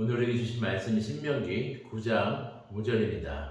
오늘 우리에게 주신 말씀이 신명기 9장 5절입니다.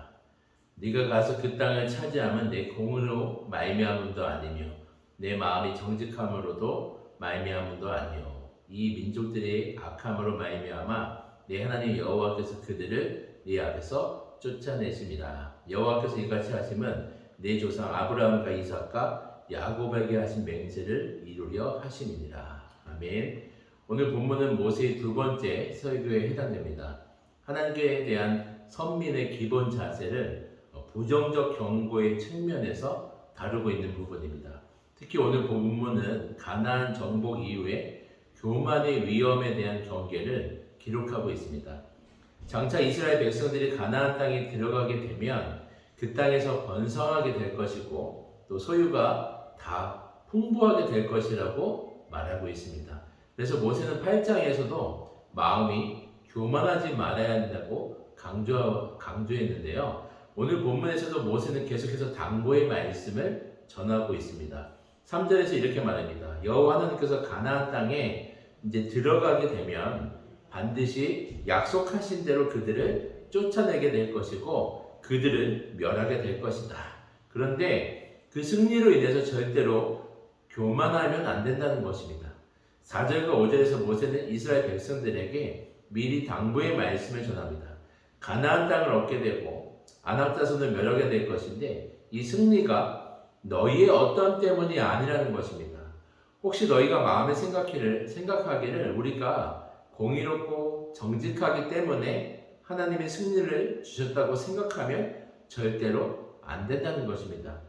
네가 가서 그 땅을 차지하면 내 공으로 말미암음도 아니며 내 마음이 정직함으로도 말미암음도 아니요 이 민족들의 악함으로 말미암아 내 하나님 여호와께서 그들을 네 앞에서 쫓아내십니다. 여호와께서 이같이 하심은 내 조상 아브라함과 이삭과 야곱에게 하신 맹세를 이루려 하심이니라. 아멘. 오늘 본문은 모세의 두 번째 설교에 해당됩니다. 하나님께 대한 선민의 기본 자세를 부정적 경고의 측면에서 다루고 있는 부분입니다. 특히 오늘 본문은 가나안 정복 이후에 교만의 위험에 대한 경계를 기록하고 있습니다. 장차 이스라엘 백성들이 가나안 땅에 들어가게 되면 그 땅에서 번성하게 될 것이고 또 소유가 다 풍부하게 될 것이라고 말하고 있습니다. 그래서 모세는 8장에서도 마음이 교만하지 말아야 한다고 강조, 강조했는데요. 오늘 본문에서도 모세는 계속해서 당부의 말씀을 전하고 있습니다. 3절에서 이렇게 말합니다. 여호와 하나님께서 가나안 땅에 이제 들어가게 되면 반드시 약속하신 대로 그들을 쫓아내게 될 것이고 그들을 멸하게 될 것이다. 그런데 그 승리로 인해서 절대로 교만하면 안 된다는 것입니다. 4절과 5절에서 모세는 이스라엘 백성들에게 미리 당부의 말씀을 전합니다. 가나안 땅을 얻게 되고 아낙자손을 멸하게 될 것인데 이 승리가 너희의 어떤 때문이 아니라는 것입니다. 혹시 너희가 마음에 생각하기를, 생각하기를 우리가 공의롭고 정직하기 때문에 하나님의 승리를 주셨다고 생각하면 절대로 안 된다는 것입니다.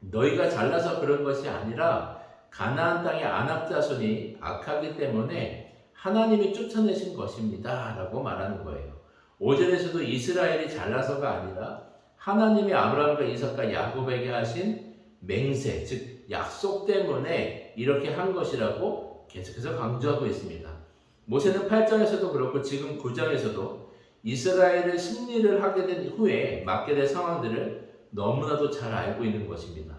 너희가 잘나서 그런 것이 아니라 가나안 땅의 안악자손이 악하기 때문에 하나님이 쫓아내신 것입니다. 라고 말하는 거예요. 5절에서도 이스라엘이 잘나서가 아니라 하나님이 아브라함과 이삭과 야곱에게 하신 맹세, 즉 약속 때문에 이렇게 한 것이라고 계속해서 강조하고 있습니다. 모세는 8장에서도 그렇고 지금 9장에서도 이스라엘의 승리를 하게 된 후에 맞게 될 상황들을 너무나도 잘 알고 있는 것입니다.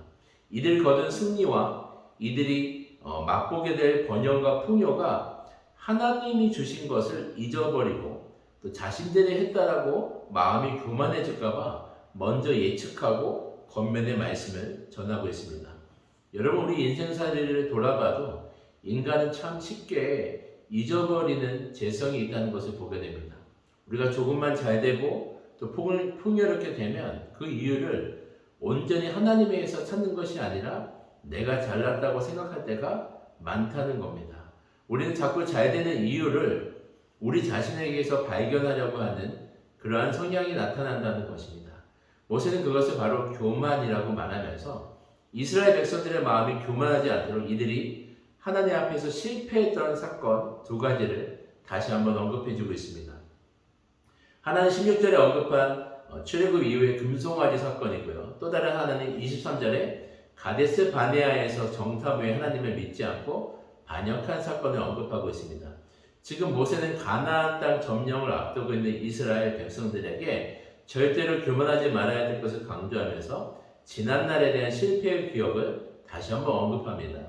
이들 거둔 승리와 이들이 어, 맛보게 될 번영과 풍요가 하나님이 주신 것을 잊어버리고 또 자신들이 했다라고 마음이 교만해질까봐 먼저 예측하고 겉면의 말씀을 전하고 있습니다. 여러분 우리 인생살이를 돌아봐도 인간은 참 쉽게 잊어버리는 재성이 있다는 것을 보게 됩니다. 우리가 조금만 잘 되고 또 풍요롭게 되면 그 이유를 온전히 하나님에게서 찾는 것이 아니라 내가 잘났다고 생각할 때가 많다는 겁니다. 우리는 자꾸 잘 되는 이유를 우리 자신에게서 발견하려고 하는 그러한 성향이 나타난다는 것입니다. 모세는 그것을 바로 교만이라고 말하면서 이스라엘 백성들의 마음이 교만하지 않도록 이들이 하나님 앞에서 실패했던 사건 두 가지를 다시 한번 언급해 주고 있습니다. 하나는 16절에 언급한 어, 출애굽 이후의 금송아지 사건이고요. 또 다른 하나는 23절에 가데스 바네아에서 정탐 후에 하나님을 믿지 않고 반역한 사건을 언급하고 있습니다. 지금 모세는 가나안 땅 점령을 앞두고 있는 이스라엘 백성들에게 절대로 교만하지 말아야 될 것을 강조하면서 지난날에 대한 실패의 기억을 다시 한번 언급합니다.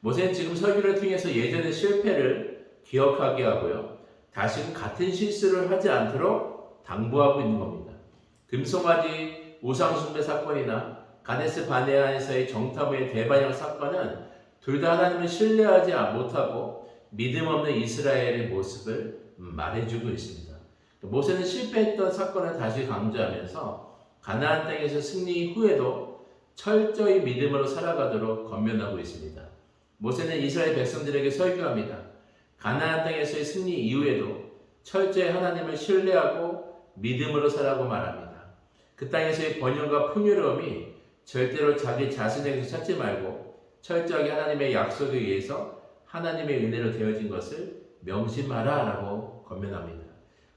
모세는 지금 설교를 통해서 예전의 실패를 기억하게 하고요. 다시금 같은 실수를 하지 않도록 당부하고 있는 겁니다. 금송아지 우상숭배 사건이나 가네스 바네아에서의 정탐의 대반역 사건은 둘 다 하나님을 신뢰하지 못하고 믿음 없는 이스라엘의 모습을 말해주고 있습니다. 모세는 실패했던 사건을 다시 강조하면서 가나안 땅에서 승리 후에도 철저히 믿음으로 살아가도록 권면하고 있습니다. 모세는 이스라엘 백성들에게 설교합니다. 가나안 땅에서의 승리 이후에도 철저히 하나님을 신뢰하고 믿음으로 살라고 말합니다. 그 땅에서의 번영과 풍요로움이 절대로 자기 자신에게서 찾지 말고 철저하게 하나님의 약속에 의해서 하나님의 은혜로 되어진 것을 명심하라 라고 권면합니다.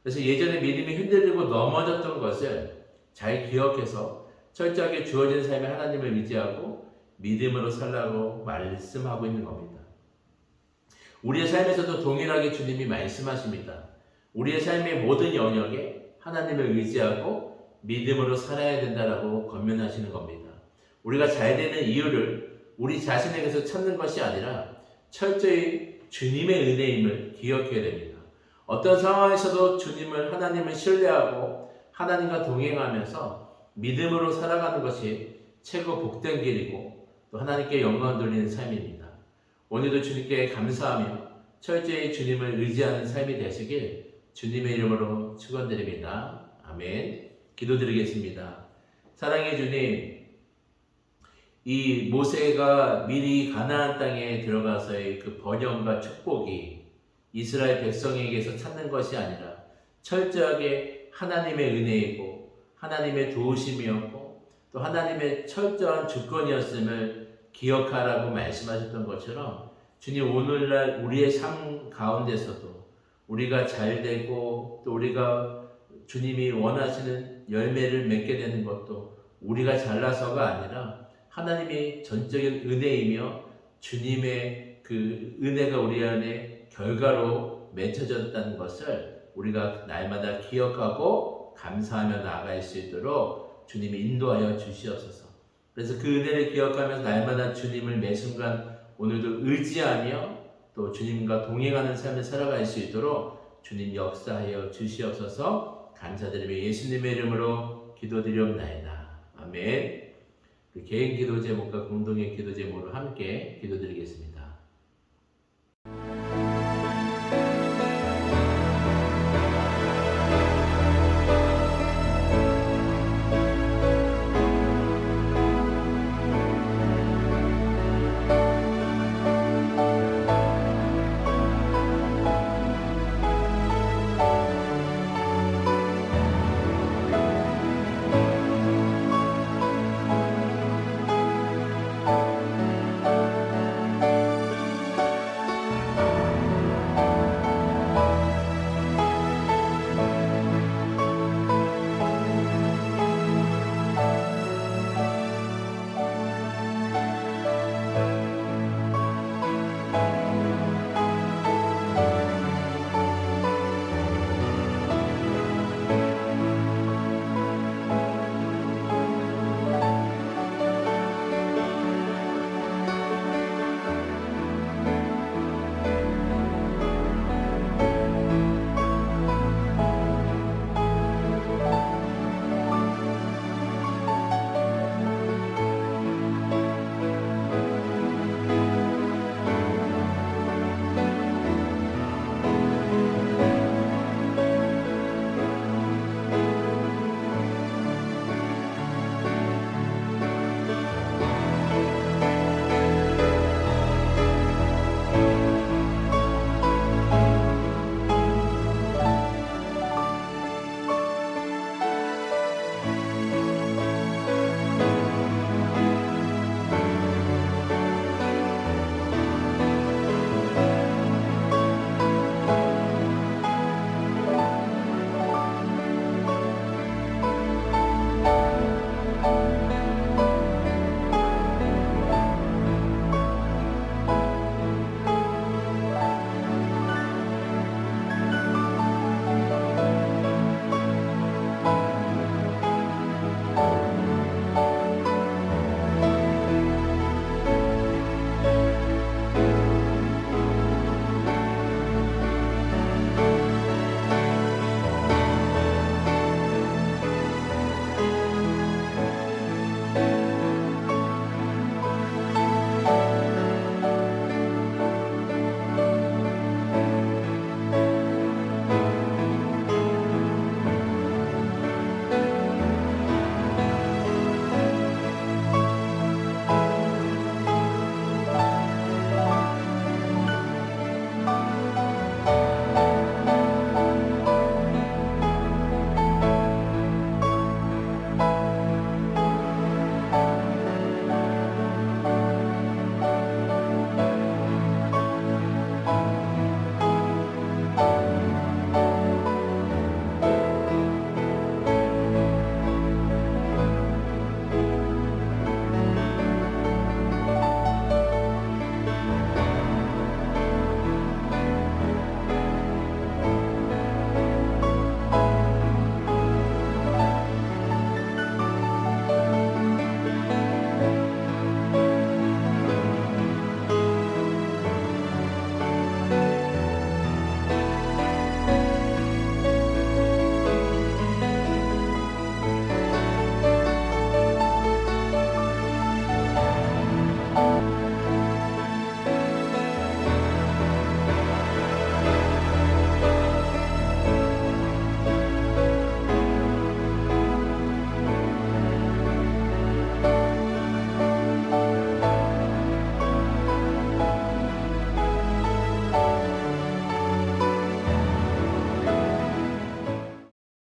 그래서 예전에 믿음이 흔들리고 넘어졌던 것을 잘 기억해서 철저하게 주어진 삶에 하나님을 의지하고 믿음으로 살라고 말씀하고 있는 겁니다. 우리의 삶에서도 동일하게 주님이 말씀하십니다. 우리의 삶의 모든 영역에 하나님을 의지하고 믿음으로 살아야 된다라고 권면하시는 겁니다. 우리가 잘 되는 이유를 우리 자신에게서 찾는 것이 아니라 철저히 주님의 은혜임을 기억해야 됩니다. 어떤 상황에서도 주님을 하나님을 신뢰하고 하나님과 동행하면서 믿음으로 살아가는 것이 최고 복된 길이고 또 하나님께 영광을 돌리는 삶입니다. 오늘도 주님께 감사하며 철저히 주님을 의지하는 삶이 되시길 주님의 이름으로 축원드립니다. 아멘. 기도드리겠습니다. 사랑의 주님, 이 모세가 미리 가나안 땅에 들어가서의 그 번영과 축복이 이스라엘 백성에게서 찾는 것이 아니라 철저하게 하나님의 은혜이고 하나님의 도우심이었고 또 하나님의 철저한 주권이었음을 기억하라고 말씀하셨던 것처럼 주님 오늘날 우리의 삶 가운데서도 우리가 잘 되고 또 우리가 주님이 원하시는 열매를 맺게 되는 것도 우리가 잘나서가 아니라 하나님이 전적인 은혜이며 주님의 그 은혜가 우리 안에 결과로 맺혀졌다는 것을 우리가 날마다 기억하고 감사하며 나아갈 수 있도록 주님이 인도하여 주시옵소서. 그래서 그 은혜를 기억하면서 날마다 주님을 매 순간 오늘도 의지하며 또 주님과 동행하는 삶을 살아갈 수 있도록 주님 역사하여 주시옵소서 감사드리며 예수님의 이름으로 기도드리옵나이다. 아멘. 그 개인 기도 제목과 공동의 기도 제목으로 함께 기도드리겠습니다.